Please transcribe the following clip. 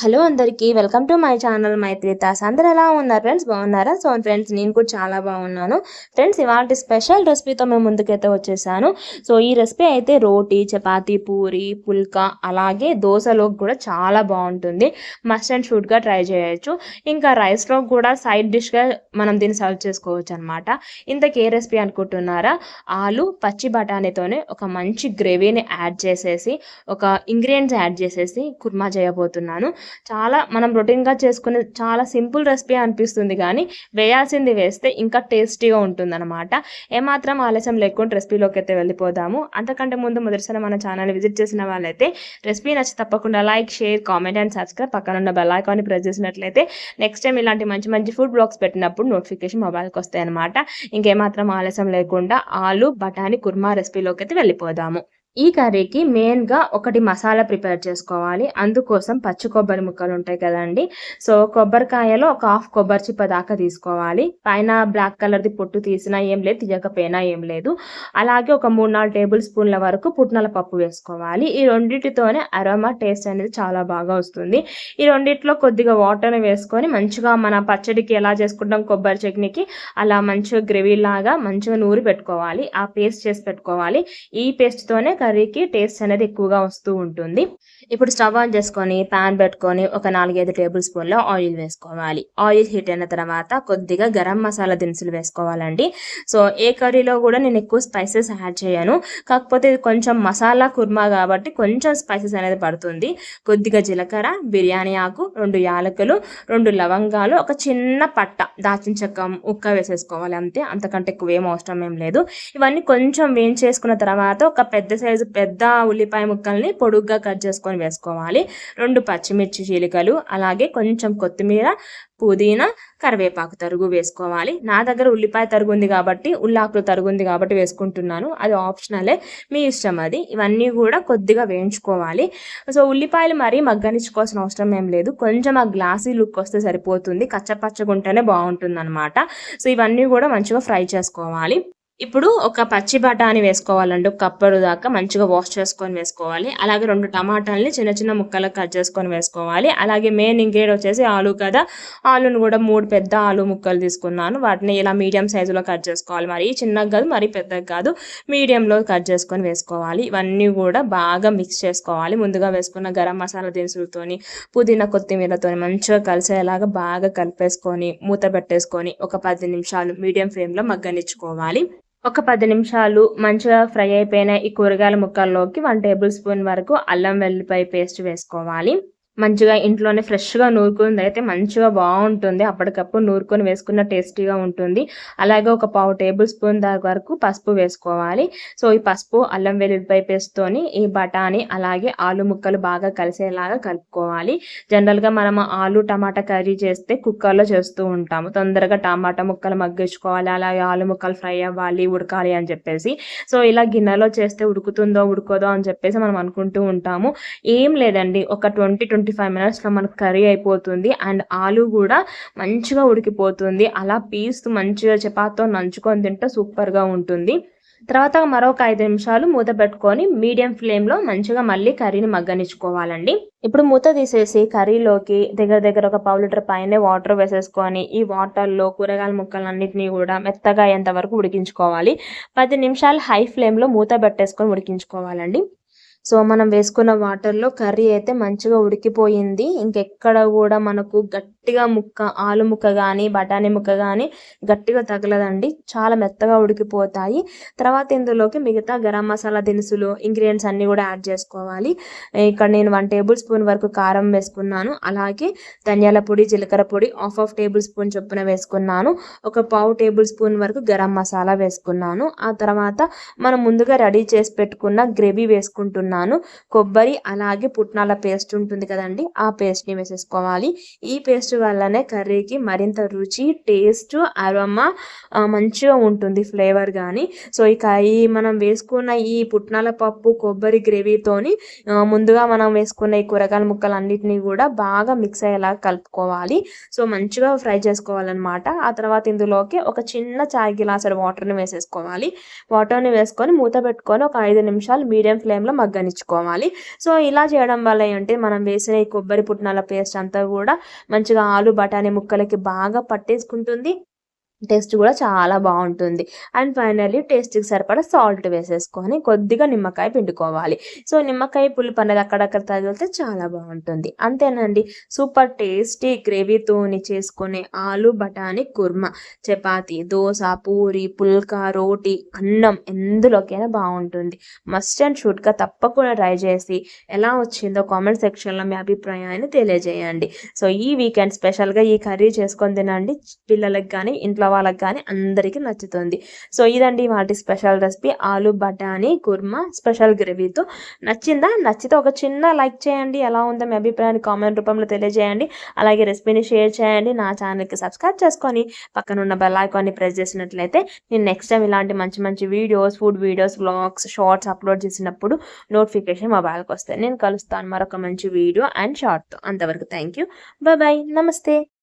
Hello అందరికీ welcome to my channel Maitritas అందరు ఎలా ఉన్నారు ఫ్రెండ్స్? బాగున్నారా? సో ఫ్రెండ్స్ నేను కూడా చాలా బాగున్నాను. ఫ్రెండ్స్ ఇవాళ స్పెషల్ రెసిపీతో మేము ముందుకైతే వచ్చేసాను. సో ఈ రెసిపీ అయితే రోటీ చపాతీ పూరి పుల్కా అలాగే దోశలోకి కూడా చాలా బాగుంటుంది. మస్ట్ అండ్ షుడ్గా ట్రై చేయొచ్చు. ఇంకా రైస్లో కూడా సైడ్ డిష్గా మనం దీన్ని సర్వ్ చేసుకోవచ్చు అనమాట ఇంతకు ఏ రెసిపీ అనుకుంటున్నారా? ఆలు పచ్చి బఠానీతోనే ఒక మంచి గ్రేవీని యాడ్ చేసేసి ఒక ఇంగ్రీడియంట్స్ యాడ్ చేసేసి కుర్మా చేయబోతున్నాను. చాలా మనం రొటీన్గా చేసుకునే చాలా సింపుల్ రెసిపీ అనిపిస్తుంది. కానీ వేయాల్సింది వేస్తే ఇంకా టేస్టీగా ఉంటుందన్నమాట. ఏమాత్రం ఆలస్యం లేకుండా రెసిపీలోకి అయితే వెళ్ళిపోదాము. అంతకంటే ముందు మొదటిసారి మన ఛానల్ విజిట్ చేసిన వాళ్ళైతే రెసిపీ నచ్చి తప్పకుండా like share comment and subscribe పక్కన ఉన్న బెల్ ఐకాన్ని ప్రెస్ చేసినట్లయితే నెక్స్ట్ టైం ఇలాంటి మంచి మంచి ఫుడ్ బ్లాగ్స్ పెట్టినప్పుడు నోటిఫికేషన్ మొబైల్కి వస్తాయి అనమాట ఇంకేమాత్రం ఆలస్యం లేకుండా ఆలు బఠానీ కుర్మా రెసిపీలోకి అయితే వెళ్ళిపోదాము. ఈ కర్రీకి మెయిన్గా ఒకటి మసాలా ప్రిపేర్ చేసుకోవాలి. అందుకోసం పచ్చి కొబ్బరి ముక్కలు ఉంటాయి కదండి. సో కొబ్బరికాయలో ఒక హాఫ్ కొబ్బరి చిప్ప దాకా తీసుకోవాలి. పైన బ్లాక్ కలర్ది పొట్టు తీసినా ఏం లేదు తీయకపోయినా ఏం లేదు. అలాగే ఒక మూడు నాలుగు టేబుల్ స్పూన్ల వరకు పుట్నాల పప్పు వేసుకోవాలి. ఈ రెండింటితోనే అరోమా టేస్ట్ అనేది చాలా బాగా వస్తుంది. ఈ రెండిట్లో కొద్దిగా వాటర్ని వేసుకొని మంచిగా మన పచ్చడికి ఎలా చేసుకుంటాం కొబ్బరి చట్నీకి అలా మంచిగా గ్రేవీ లాగా మంచిగా నూరి పెట్టుకోవాలి. ఆ పేస్ట్ చేసి పెట్టుకోవాలి. ఈ పేస్ట్తోనే కర్రీకి టేస్ట్ అనేది ఎక్కువగా వస్తూ ఉంటుంది. ఇప్పుడు స్టవ్ ఆన్ చేసుకొని ప్యాన్ పెట్టుకొని ఒక నాలుగైదు టేబుల్ స్పూన్ల ఆయిల్ వేసుకోవాలి. ఆయిల్ హీట్ అయిన తర్వాత కొద్దిగా గరం మసాలా దినుసులు వేసుకోవాలండి. సో ఏ కర్రీలో కూడా నేను ఎక్కువ స్పైసెస్ యాడ్ చేయను. కాకపోతే ఇది కొంచెం మసాలా కుర్మా కాబట్టి కొంచెం స్పైసెస్ అనేది పడుతుంది. కొద్దిగా జీలకర్ర బిర్యానీ ఆకు రెండు యాలకులు రెండు లవంగాలు ఒక చిన్న పట్ట దాచిన చెక్క ఉక్క వేసేసుకోవాలి అంతే. అంతకంటే ఎక్కువ ఏం అవసరం ఏం లేదు. ఇవన్నీ కొంచెం వేయించేసుకున్న తర్వాత ఒక పెద్ద సైజు పెద్ద ఉల్లిపాయ ముక్కల్ని పొడుగ్గా కట్ చేసుకొని వేసుకోవాలి. రెండు పచ్చిమిర్చి చీలికలు అలాగే కొంచెం కొత్తిమీర పుదీనా కరివేపాకు తరుగు వేసుకోవాలి. నా దగ్గర ఉల్లిపాయ తరుగు ఉంది కాబట్టి ఉల్లాకులు తరుగు ఉంది కాబట్టి వేసుకుంటున్నాను. అది ఆప్షనలే మీ ఇష్టం అది. ఇవన్నీ కూడా కొద్దిగా వేయించుకోవాలి. సో ఉల్లిపాయలు మరీ మగ్గనిచ్చుకోవాల్సిన అవసరం ఏం లేదు. కొంచెం ఆ గ్లాసీ లుక్ వస్తే సరిపోతుంది. కచ్చపచ్చగా ఉంటేనే బాగుంటుంది అనమాట సో ఇవన్నీ కూడా మంచిగా ఫ్రై చేసుకోవాలి. ఇప్పుడు ఒక పచ్చి బఠానీ వేసుకోవాలండి. ఒక కప్పడు దాకా మంచిగా వాష్ చేసుకొని వేసుకోవాలి. అలాగే రెండు టమాటాలని చిన్న చిన్న ముక్కలకు కట్ చేసుకొని వేసుకోవాలి. అలాగే మెయిన్ ఇంగ్రీడియంట్ వచ్చేసి ఆలు కదా. ఆలును కూడా మూడు పెద్ద ఆలు ముక్కలు తీసుకున్నాను. వాటిని ఇలా మీడియం సైజులో కట్ చేసుకోవాలి. మరి చిన్నగా కాదు మరి పెద్దగా కాదు. మీడియంలో కట్ చేసుకొని వేసుకోవాలి. ఇవన్నీ కూడా బాగా మిక్స్ చేసుకోవాలి. ముందుగా వేసుకున్న గరం మసాలా దినుసులతోని పుదీనా కొత్తిమీరతో మంచిగా కలిసేలాగా బాగా కలిపేసుకొని మూత పెట్టేసుకొని ఒక పది నిమిషాలు మీడియం ఫ్లేమ్లో మగ్గనిచ్చుకోవాలి. ఒక పది నిమిషాలు మంచిగా ఫ్రై అయిపోయిన ఈ కూరగాయల ముక్కల్లోకి వన్ టేబుల్ స్పూన్ వరకు అల్లం వెల్లిపాయ పేస్ట్ వేసుకోవాలి. మంచిగా ఇంట్లోనే ఫ్రెష్గా నూరుకుంది. అయితే మంచిగా బాగుంటుంది. అప్పటికప్పుడు నూరుకొని వేసుకున్న టేస్టీగా ఉంటుంది. అలాగే ఒక పావు టేబుల్ స్పూన్ దాకా వరకు పసుపు వేసుకోవాలి. సో ఈ పసుపు అల్లం వెల్లుల్లిపాయ పేస్ట్తోని ఈ బఠానీ అలాగే ఆలు ముక్కలు బాగా కలిసేలాగా కలుపుకోవాలి. జనరల్గా మనం ఆలు టమాటా కర్రీ చేస్తే కుక్కర్లో చేస్తూ ఉంటాము. తొందరగా టమాటా ముక్కలు మగ్గించుకోవాలి. అలాగే ఆలు ముక్కలు ఫ్రై అవ్వాలి ఉడకాలి అని చెప్పేసి. సో ఇలా గిన్నెలో చేస్తే ఉడుకుతుందో ఉడుకోదో అని చెప్పేసి మనం అనుకుంటూ ఉంటాము. ఏం లేదండి. ఒక ట్వంటీ ట్వంటీ ఫైవ్ మినిట్స్లో మనకు కర్రీ అయిపోతుంది. అండ్ ఆలు కూడా మంచిగా ఉడికిపోతుంది. అలా పీస్ మంచిగా చపాతో నంచుకొని తింటే సూపర్గా ఉంటుంది. తర్వాత మరొక ఐదు నిమిషాలు మూత పెట్టుకొని మీడియం ఫ్లేమ్లో మంచిగా మళ్ళీ కర్రీని మగ్గనిచ్చుకోవాలండి. ఇప్పుడు మూత తీసేసి కర్రీలోకి దగ్గర దగ్గర ఒక పావు లీటర్ పైనే వాటర్ వేసేసుకొని ఈ వాటర్లో కూరగాయల ముక్కలన్నింటినీ కూడా మెత్తగా అయ్యేంత వరకు ఉడికించుకోవాలి. పది నిమిషాలు హై ఫ్లేమ్లో మూత పెట్టేసుకొని ఉడికించుకోవాలండి. సో మనం వేసుకున్న వాటర్లో కర్రీ అయితే మంచిగా ఉడికిపోయింది. ఇంకెక్కడ కూడా మనకు గట్ గట్టిగా ముక్క ఆలు ముక్క కానీ బఠానీ ముక్క కానీ గట్టిగా తగలదండి. చాలా మెత్తగా ఉడికిపోతాయి. తర్వాత ఇందులోకి మిగతా గరం మసాలా దినుసులు ఇంగ్రీడియంట్స్ అన్నీ కూడా యాడ్ చేసుకోవాలి. ఇక్కడ నేను వన్ టేబుల్ స్పూన్ వరకు కారం వేసుకున్నాను. అలాగే ధనియాల పొడి జీలకర్ర పొడి హాఫ్ హాఫ్ టేబుల్ స్పూన్ చొప్పున వేసుకున్నాను. ఒక పావు టేబుల్ స్పూన్ వరకు గరం మసాలా వేసుకున్నాను. ఆ తర్వాత మనం ముందుగా రెడీ చేసి పెట్టుకున్న గ్రేవీ వేసుకుంటున్నాను. కొబ్బరి అలాగే పుట్నాల పేస్ట్ ఉంటుంది కదండి ఆ పేస్ట్ని వేసేసుకోవాలి. ఈ పేస్ట్ టేస్ట్ వల్లనే కర్రీకి మరింత రుచి టేస్ట్ అరోమా మంచిగా ఉంటుంది ఫ్లేవర్ కానీ సో ఇక ఈ మనం వేసుకున్న ఈ పుట్నాల పప్పు కొబ్బరి గ్రేవీతోని ముందుగా మనం వేసుకున్న ఈ కూరగాయల ముక్కలు అన్నిటినీ కూడా బాగా మిక్స్ అయ్యేలా కలుపుకోవాలి. సో మంచిగా ఫ్రై చేసుకోవాలన్నమాట. ఆ తర్వాత ఇందులోకి ఒక చిన్న చాయ్ గిలాసెడు వాటర్ని వేసేసుకోవాలి. వాటర్ని వేసుకొని మూత పెట్టుకొని ఒక ఐదు నిమిషాలు మీడియం ఫ్లేమ్లో మగ్గనిచ్చుకోవాలి. సో ఇలా చేయడం వల్ల ఏంటి? మనం వేసిన ఈ కొబ్బరి పుట్నాల పేస్ట్ అంతా కూడా మంచిగా ఆలు బఠానీ ముక్కలకి బాగా పట్టేసుకుంటుంది. టేస్ట్ కూడా చాలా బాగుంటుంది. అండ్ ఫైనల్లీ టేస్ట్కి సరిపడా సాల్ట్ వేసేసుకొని కొద్దిగా నిమ్మకాయ పిండుకోవాలి. సో నిమ్మకాయ పులుపు అనేది అక్కడక్కడ తగిలితే చాలా బాగుంటుంది. అంతేనండి. సూపర్ టేస్టీ గ్రేవీతోని చేసుకునే ఆలు బఠానీ కుర్మా చపాతి దోశ పూరి పుల్కా రోటీ అన్నం ఎందులోకైనా బాగుంటుంది. మస్ట్ అండ్ షూట్గా తప్పకుండా ట్రై చేసి ఎలా వచ్చిందో కామెంట్ సెక్షన్లో మీ అభిప్రాయాన్ని తెలియజేయండి. సో ఈ వీకెండ్ స్పెషల్గా ఈ కర్రీ చేసుకొని తినండి. పిల్లలకి కానీ ఇంట్లో వాళ్ళకి కానీ అందరికీ నచ్చుతుంది. సో ఇదండి వాటి స్పెషల్ రెసిపీ. ఆలు బఠానీ కుర్మా స్పెషల్ గ్రేవీతో నచ్చిందా? నచ్చితే ఒక చిన్న లైక్ చేయండి. ఎలా ఉందో మీ అభిప్రాయాన్ని కామెంట్ రూపంలో తెలియజేయండి. అలాగే రెసిపీని షేర్ చేయండి. నా ఛానల్కి సబ్స్క్రైబ్ చేసుకొని పక్కన ఉన్న బెల్ ఐకాన్ని ప్రెస్ చేసినట్లయితే నేను నెక్స్ట్ టైం ఇలాంటి మంచి మంచి videos food videos vlogs shorts upload చేసినప్పుడు నోటిఫికేషన్ మొబైల్కి వస్తాయి. నేను కలుస్తాను మరొక మంచి వీడియో అండ్ షార్ట్తో. అంతవరకు థ్యాంక్ యూ. బాయ్. నమస్తే.